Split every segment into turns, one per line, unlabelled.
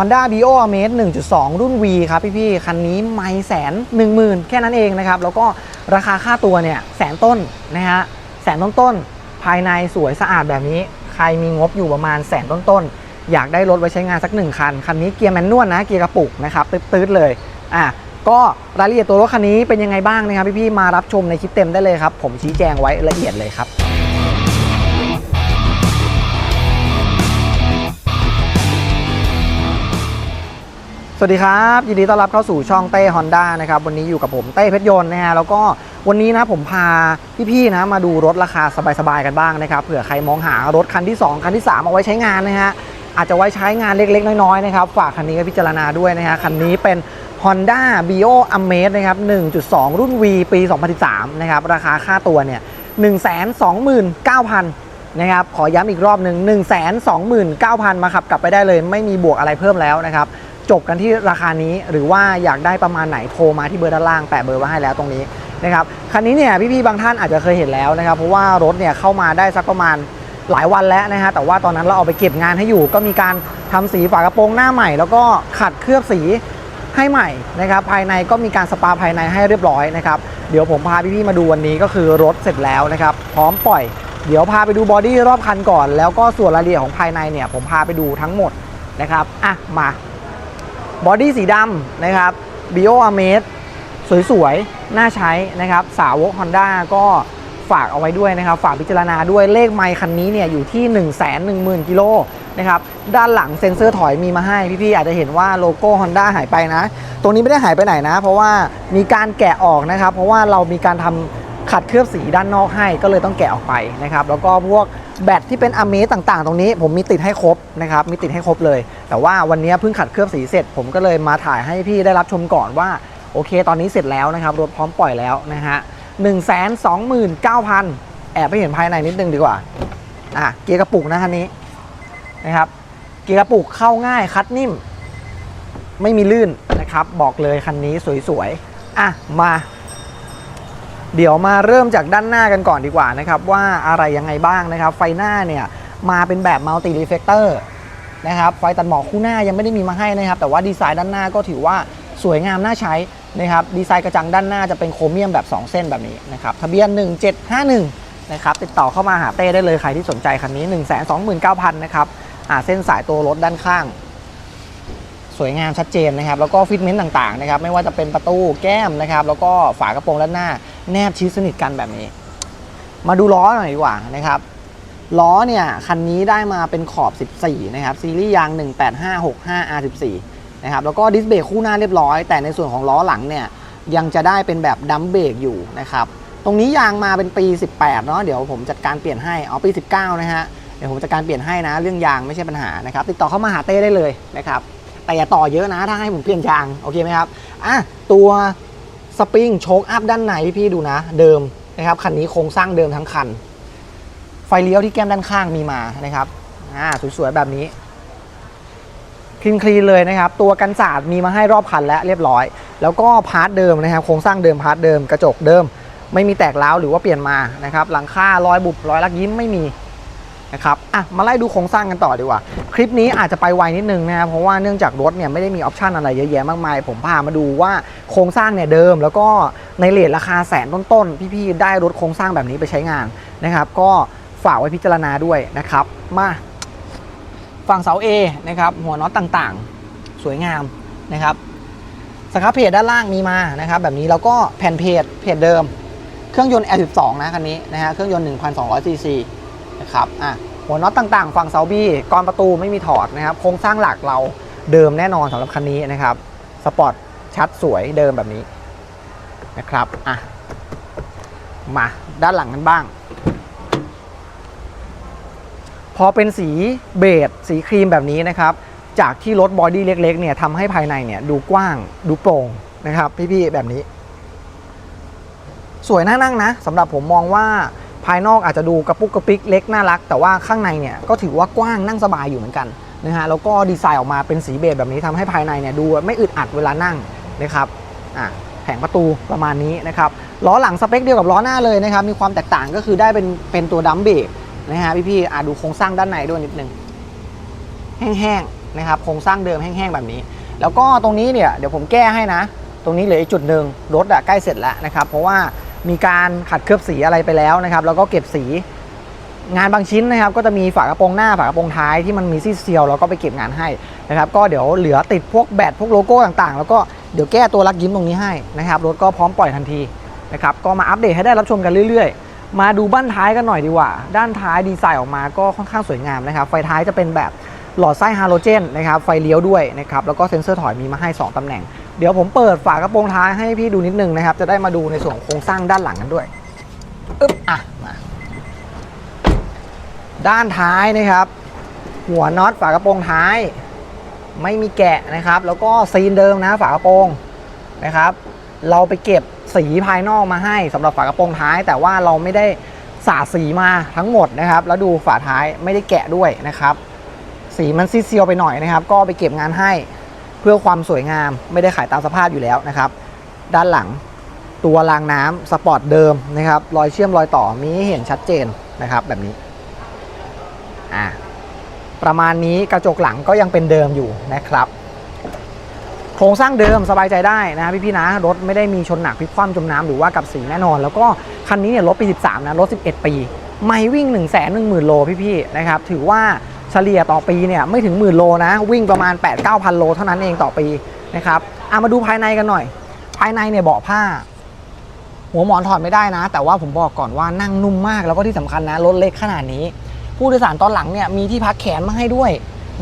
Honda b i o a m a z e 1.2 รุ่น V ครับพี่ๆ คันนี้ไม่แสนหนึ่งหมื่นแค่นั้นเองนะครับ แล้วก็ราคาค่าตัวเนี่ยแสนต้นนะฮะแสนต้นต้นๆภายในสวยสะอาดแบบนี้ ใครมีงบอยู่ประมาณแสนต้นต้นๆ อยากได้รถไว้ใช้งานสักหนึ่งคัน คันนี้เกียร์แมนนวลนะเกียร์กระปุกนะครับตืดๆเลยอะก็รายละเอียดตัวรถคันนี้เป็นยังไงบ้างนะครับพี่ๆ มารับชมในคลิปเต็มได้เลยครับ ผมชี้แจงไว้ละเอียดเลยครับ สวัสดีครับ ยินดีต้อนรับเข้าสู่ช่องเต้ฮอนด้านะครับวันนี้อยู่กับผมเต้เพชรยนต์นะฮะแล้วก็วันนี้นะผมพาพี่ๆนะมาดูรถราคาสบายๆกันบ้างนะครับเผื่อใครมองหารถคันที่ 2 คันที่ 3 เอาไว้ใช้งานนะฮะอาจจะไว้ใช้งานเล็กๆ น้อยๆนะครับฝากคันนี้ไว้พิจารณาด้วยนะฮะคันนี้เป็น Honda b i o a m a z e นะครับ 1.2 รุ่น V ปี 2013 นะครับราคาค่าตัวเนี่ย 129,000นะครับขอย้ำอีกรอบหนึ่ง129,000 มาขับกลับไปได้เลย ไม่มีบวกอะไรเพิ่มแล้วนะครับ จบกันที่ราคานี้หรือว่าอยากได้ประมาณไหนโทรมาที่เบอร์ด้านล่างแปะเบอร์ไว้ให้แล้วตรงนี้นะครับคันนี้เนี่ยพี่ๆบางท่านอาจจะเคยเห็นแล้วนะครับเพราะว่ารถเนี่ยเข้ามาได้สักประมาณหลายวันแล้วนะฮะแต่ว่าตอนนั้นเราเอาไปเก็บงานให้อยู่ ก็มีการทำสีฝากระโปรงหน้าใหม่ แล้วก็ขัดเคลือบสีให้ใหม่นะครับภายในก็มีการสปาภายในให้เรียบร้อยนะครับเดี๋ยวผมพาพี่ๆมาดูวันนี้ก็คือรถเสร็จแล้วนะครับพร้อมปล่อย เดี๋ยวพาไปดูบอดี้รอบคันก่อน แล้วก็ส่วนรายละเอียดของภายในเนี่ยผมพาไปดูทั้งหมดนะครับอะมา บอดี้สีดำนะครับ b i o a m a z e สวยๆ น่าใช้นะครับ สาวก Honda ก็ฝากเอาไว้ด้วยนะครับ ฝากพิจารณาด้วยเลขไมค์คันนี้เนี่ยอยู่ที่ 1 1 0 0 0 0กิโลนะครับด้านหลังเซ็นเซอร์ถอยมีมาให้พี่ๆ อาจจะเห็นว่าโลโก้ Honda หายไปนะตรงนี้ไม่ได้หายไปไหนนะ เพราะว่ามีการแกะออกนะครับ เพราะว่าเรามีการทำขัดเคลือบสีด้านนอกให้ก็เลยต้องแกะออกไปนะครับ แล้วก็พวก แบตที่เป็นอเมสต่างๆ ตรงนี้ผมมีติดให้ครบนะครับมีติดให้ครบเลย แต่ว่าวันนี้เพิ่งขัดเคลือบสีเสร็จ ผมก็เลยมาถ่ายให้พี่ได้รับชมก่อนว่าโอเค ตอนนี้เสร็จแล้วนะครับรถพร้อมปล่อยแล้วนะฮะหนึ่งแสนสองหมื่นเก้าพันแอบไปเห็นภายในนิดนึงดีกว่าอะเกียร์กระปุกนะคันนี้นะครับ เกียร์กระปุกเข้าง่ายคัดนิ่ม ไม่มีลื่นนะครับ บอกเลยคันนี้สวยๆอะมา เดี๋ยวมาเริ่มจากด้านหน้ากันก่อนดีกว่านะครับว่าอะไรยังไงบ้างนะครับ ไฟหน้าเนี่ยมาเป็นแบบมัลติรีเฟกเตอร์นะครับไฟตัดหมอกคู่หน้ายังไม่ได้มีมาให้นะครับ แต่ว่าดีไซน์ด้านหน้าก็ถือว่าสวยงามน่าใช้นะครับดีไซน์กระจังด้านหน้าจะเป็นโครเมียมแบบ 2 เส้นแบบนี้นะครับทะเบียน 1751นะครับติดต่อเข้ามาหาเต้ได้เลยใครที่สนใจคันนี้ 129,000นะครับอ่าเส้นสายตัวรถด้านข้าง สวยงามชัดเจนนะครับแล้วก็ฟิตเมนต์ต่างๆนะครับไม่ว่าจะเป็นประตูแก้มนะครับแล้วก็ฝากระโปรงด้านหน้า แนบชิดสนิทกันแบบนี้ มาดูล้อหน่อยดีกว่านะครับล้อเนี่ยคันนี้ได้มาเป็นขอบ 14 นะครับ ซีรีส์ยาง 18565 R14 นะครับแล้วก็ดิสเบรกคู่หน้าเรียบร้อย แต่ในส่วนของล้อหลังเนี่ยยังจะได้เป็นแบบดัมเบรกอยู่นะครับตรงนี้ยางมาเป็นปี 18 เนาะเดี๋ยวผมจัดการเปลี่ยนให้เอาปี 19 นะฮะเดี๋ยวผมจัดการเปลี่ยนให้นะ เรื่องยางไม่ใช่ปัญหานะครับติดต่อเข้ามาหาเต้ได้เลยนะครับแต่อย่าต่อเยอะนะถ้าให้ผมเปลี่ยนยางโอเคไหมครับอะตัว สปริงโชคอัพด้านในพี่ๆดูนะ เดิมนะครับคันนี้โครงสร้างเดิมทั้งคัน ไฟเลี้ยวที่แก้มด้านข้างมีมานะครับอ่าสวยๆแบบนี้คลีนคลีนเลยนะครับ ตัวกันสาดมีมาให้รอบคันแล้วเรียบร้อย แล้วก็พาร์ทเดิมนะครับโครงสร้างเดิมพาร์ทเดิมกระจกเดิม ไม่มีแตกร้าวหรือว่าเปลี่ยนมานะครับหลังคารอยบุบรอยลักยิ้มไม่มี นะครับอะมาไล่ดูโครงสร้างกันต่อดีกว่า คลิปนี้อาจจะไปไวนิดนึงนะครับเพราะว่าเนื่องจากรถเนี่ยไม่ได้มีออปชันอะไรเยอะแยะมากมาย ผมพามาดูว่าโครงสร้างเนี่ยเดิม แล้วก็ในเลทราคาแสนต้นๆพี่ๆได้รถโครงสร้างแบบนี้ไปใช้งานนะครับ ก็ฝากไว้พิจารณาด้วยนะครับ มาฝั่งเสา A นะครับหัวน็อตต่างๆ สวยงามนะครับสครับเพจด้านล่างมีมานะครับแบบนี้แล้วก็แผ่นเพจเพจเดิม เครื่องยนต์ L12 นะคันนี้นะฮะเครื่องยนต์1,200ซีซี นะครับอะหัวน็อตต่างๆ ฝั่งเสา B กรอนประตูไม่มีถอดนะครับ โครงสร้างหลักเราเดิมแน่นอนสำหรับคันนี้นะครับ สปอร์ตชัดสวยเดิมแบบนี้นะครับอะมาด้านหลังกันบ้าง พอเป็นสีเบจสีครีมแบบนี้นะครับ จากที่รถบอดี้เล็กๆเนี่ยทำให้ภายในเนี่ยดูกว้างดูโปร่งนะครับ พี่ๆแบบนี้ สวยน่านั่งนะสำหรับผมมองว่า ภายนอกอาจจะดูกระปุกกระปิกเล็กน่ารัก แต่ว่าข้างในเนี่ยก็ถือว่ากว้างนั่งสบายอยู่เหมือนกันนะฮะแล้วก็ดีไซน์ออกมาเป็นสีเบจแบบนี้ทำให้ภายในเนี่ยดูไม่อึดอัดเวลานั่งนะครับอะแผงประตูประมาณนี้นะครับล้อหลังสเปคเดียวกับล้อหน้าเลยนะครับมีความแตกต่างก็คือได้เป็นเป็นตัวดัมเบรกนะฮะพี่ๆอะดูโครงสร้างด้านในด้วยนิดนึงแห้งๆนะครับโครงสร้างเดิมแห้งๆแบบนี้ แล้วก็ตรงนี้เนี่ยเดี๋ยวผมแก้ให้นะ ตรงนี้เหลืออีกจุดหนึ่งรถอะใกล้เสร็จแล้วนะครับเพราะว่า มีการขัดเคลือบสีอะไรไปแล้วนะครับ แล้วก็เก็บสีงานบางชิ้นนะครับ ก็จะมีฝากระโปรงหน้าฝากระโปรงท้ายที่มันมีซี่เซียวเราก็ไปเก็บงานให้นะครับ ก็เดี๋ยวเหลือติดพวกแบตพวกโลโก้ต่างๆ แล้วก็เดี๋ยวแก้ตัวลักยิ้มตรงนี้ให้นะครับรถก็พร้อมปล่อยทันทีนะครับก็มาอัปเดตให้ได้รับชมกันเรื่อย ๆ มาดูบ้านท้ายกันหน่อยดีกว่า ด้านท้ายดีไซน์ออกมาก็ค่อนข้างสวยงามนะครับ ไฟท้ายจะเป็นแบบหลอดไส้ฮาโลเจนนะครับไฟเลี้ยวด้วยนะครับแล้วก็เซ็นเซอร์ถอยมีมาให้ 2ตำแหน่ง เดี๋ยวผมเปิดฝากระโปรงท้ายให้พี่ดูนิดนึงนะครับ จะได้มาดูในส่วนโครงสร้างด้านหลังกันด้วยอึ๊บอะมาด้านท้ายนะครับ หัวน็อตฝากระโปรงท้าย ไม่มีแกะนะครับ แล้วก็ซีนเดิมนะฝากระโปรงนะครับ เราไปเก็บสีภายนอกมาให้สำหรับฝากระโปรงท้าย แต่ว่าเราไม่ได้สาดสีมาทั้งหมดนะครับ แล้วดูฝาท้ายไม่ได้แกะด้วยนะครับ สีมันซีดเซียวไปหน่อยนะครับ ก็ไปเก็บงานให้ พื่อความสวยงามไม่ได้ขายตามสภาพอยู่แล้วนะครับด้านหลังตัวรางน้ำสปอร์ตเดิมนะครับรอยเชื่อมรอยต่อมีให้เห็นชัดเจนนะครับแบบนี้อ่าประมาณนี้กระจกหลังก็ยังเป็นเดิมอยู่นะครับ โครงสร้างเดิมสบายใจได้นะพี่ๆนะรถไม่ได้มีชนหนักพลิกคว่ำจมน้ำหรือว่ากับสีแน่นอน แล้วก็คันนี้เนี่ยรถปี 13 นะรถ 11 ปี ไม่วิ่ง 1 1 0 0 0 0โลพี่ๆนะครับถือว่า เฉลี่ยต่อปีเนี่ยไม่ถึงหมื่นโลนะ วิ่งประมาณ 8 9 0 0 0 โลเท่านั้นเองต่อปีนะครับเอามาดูภายในกันหน่อย ภายในเนี่ยเบาะผ้า หัวหมอนถอดไม่ได้นะ แต่ว่าผมบอกก่อนว่านั่งนุ่มมากแล้วก็ที่สำคัญนะรถเล็กขนาดนี้ ผู้โดยสารตอนหลังเนี่ยมีที่พักแขนมาให้ด้วย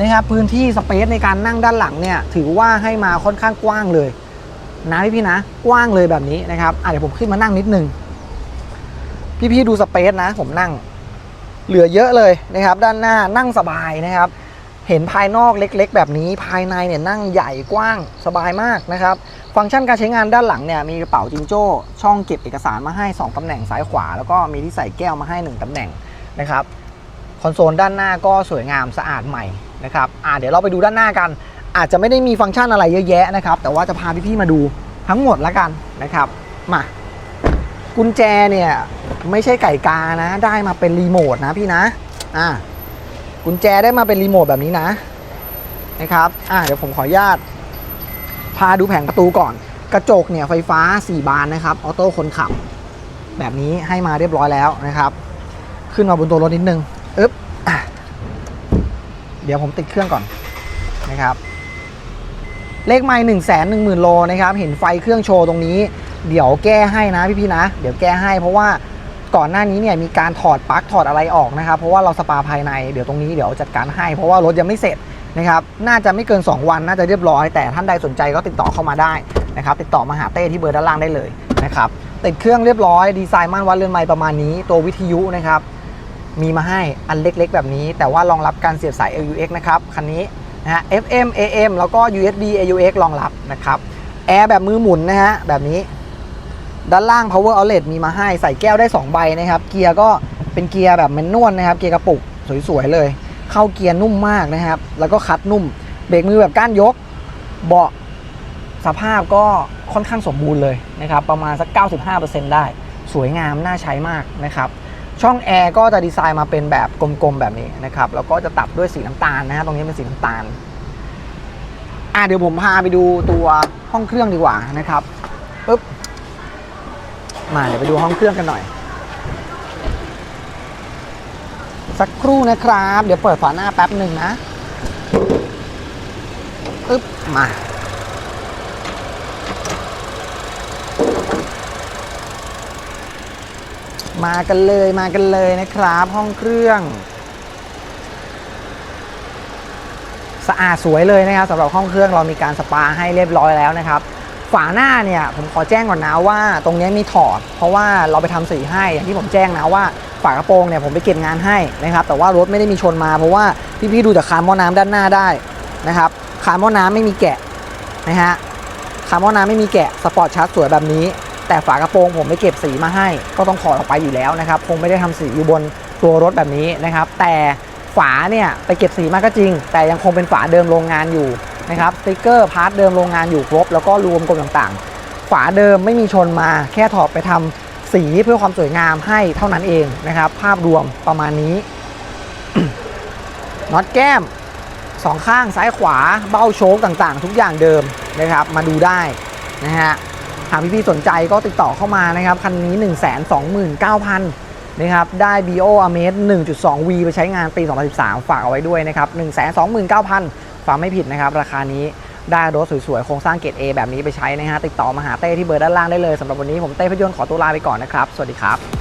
นะครับพื้นที่สเปซในการนั่งด้านหลังเนี่ยถือว่าให้มาค่อนข้างกว้างเลยนะพี่ๆนะ กว้างเลยแบบนี้นะครับเดี๋ยวผมขึ้นมานั่งนิดนึงพี่ๆดูสเปซนะ ผมนั่ง เหลือเยอะเลยนะครับ ด้านหน้านั่งสบายนะครับ เห็นภายนอกเล็กๆ แบบนี้ภายในเนี่ยนั่งใหญ่กว้างสบายมากนะครับ ฟังก์ชันการใช้งานด้านหลังเนี่ยมีกระเป๋าจิงโจ้ ช่องเก็บเอกสารมาให้ 2ตำแหน่งซ้ายขวา แล้วก็มีที่ใส่แก้วมาให้ 1ตำแหน่งนะครับคอนโซลด้านหน้าก็สวยงามสะอาดใหม่นะครับอ่าเดี๋ยวเราไปดูด้านหน้ากัน อาจจะไม่ได้มีฟังก์ชันอะไรเยอะแยะนะครับ แต่ว่าจะพาพี่ๆมาดูทั้งหมดแล้วกันนะครับ มา กุญแจเนี่ยไม่ใช่ไก่กานะ ได้มาเป็นรีโมทนะพี่นะอ่ากุญแจได้มาเป็นรีโมทแบบนี้นะนะครับอ่าเดี๋ยวผมขออนุญาต พาดูแผงประตูก่อน กระจกเนี่ยไฟฟ้า 4 บานนะครับออโต้คนขับ แบบนี้ให้มาเรียบร้อยแล้วนะครับ ขึ้นมาบนตัวรถนิดนึงอึ๊บเดี๋ยวผมติดเครื่องก่อนนะครับ เลขไม่หนึ่งแสนหนึ่งหมื่นโลนะครับ เห็นไฟเครื่องโชว์ตรงนี้ เดี๋ยวแก้ให้นะพี่ๆนะ เดี๋ยวแก้ให้เพราะว่าก่อนหน้านี้เนี่ยมีการถอดปลั๊กถอดอะไรออกนะครับ เพราะว่าเราสปาภายในเดี๋ยวตรงนี้เดี๋ยวจัดการให้เพราะว่ารถยังไม่เสร็จนะครับน่าจะไม่เกิน 2 วันน่าจะเรียบร้อย แต่ท่านใดสนใจก็ติดต่อเข้ามาได้นะครับติดต่อมาหาเต้ที่เบอร์ด้านล่างได้เลยนะครับติดเครื่องเรียบร้อยดีไซน์ม่านวัดเรือนไม้ประมาณนี้ ตัววิทยุนะครับมีมาให้อันเล็กๆ แบบนี้ แต่ว่ารองรับการเสียบสาย AUX นะครับคันนี้นะฮะ FM AM แล้วก็ USB AUX รองรับนะครับแอร์แบบมือหมุนนะฮะแบบนี้ ด้านล่าง power outlet มีมาให้ใส่แก้วได้ 2 ใบนะครับ เกียร์ก็เป็นเกียร์แบบแมนนวลนะครับ เกียร์กระปุกสวยๆเลย เข้าเกียร์นุ่มมากนะครับ แล้วก็คัดนุ่ม เบรกมือแบบก้านยก เบาะสภาพก็ค่อนข้างสมบูรณ์เลยนะครับ ประมาณสัก 95%ได้ สวยงามน่าใช้มากนะครับ ช่องแอร์ก็จะดีไซน์มาเป็นแบบกลมๆแบบนี้นะครับ แล้วก็จะตัดด้วยสีน้ำตาลนะฮะ ตรงนี้เป็นสีน้ำตาล อะเดี๋ยวผมพาไปดูตัวห้องเครื่องดีกว่านะครับปึ๊บ มาเดี๋ยวไปดูห้องเครื่องกันหน่อย สักครู่นะครับ เดี๋ยวเปิดฝาหน้าแป๊บหนึ่งนะอึ๊บมามากันเลยมากันเลยนะครับ ห้องเครื่อง สะอาดสวยเลยนะครับสำหรับห้องเครื่องเรามีการสปาให้เรียบร้อยแล้วนะครับ ฝาหน้าเนี่ยผมขอแจ้งก่อนนะว่าตรงนี้มีถอด เพราะว่าเราไปทำสีให้อย่างที่ผมแจ้งนะว่าฝากระโปรงเนี่ยผมไปเก็บงานให้นะครับแต่ว่ารถไม่ได้มีชนมาเพราะว่าพี่ๆดูจากคานหม้อน้ำด้านหน้าได้นะครับคานหม้อน้ำไม่มีแกะนะฮะคานหม้อน้ำไม่มีแกะสปอร์ตชาร์จสวยแบบนี้ แต่ฝากระโปรงผมไปเก็บสีมาให้ ก็ต้องถอดออกไปอยู่แล้วนะครับคงไม่ได้ทำสีอยู่บนตัวรถแบบนี้นะครับแต่ฝาเนี่ยไปเก็บสีมาก็จริง แต่ยังคงเป็นฝาเดิมโรงงานอยู่ นะครับสติกเกอร์พาร์ทเดิมโรงงานอยู่ครบ แล้วก็รวมกลมต่างๆ ฝาเดิมไม่มีชนมา แค่ถอดไปทำสีเพื่อความสวยงามให้เท่านั้นเองนะครับ ภาพรวมประมาณนี้น็อตแก้มสองข้างซ้ายขวาเบ้าโชคต่างๆ ทุกอย่างเดิมนะครับ มาดูได้นะฮะหากพี่ๆสนใจก็ติดต่อเข้ามานะครับ คันนี้ 1 2 9 0 0 0นะครับ ได้ BO a m a z 1.2V ไปใช้งานปี 2013 ฝากเอาไว้ด้วยนะครับ 1 2 9 0 0 0 ฟังไม่ผิดนะครับ ราคานี้ได้รถสวยๆ โครงสร้างเกรด A แบบนี้ไปใช้นะฮะ ติดต่อมาหาเต้ที่เบอร์ด้านล่างได้เลยสำหรับวันนี้ผมเต้พยนต์ขอตัวลาไปก่อนนะครับ สวัสดีครับ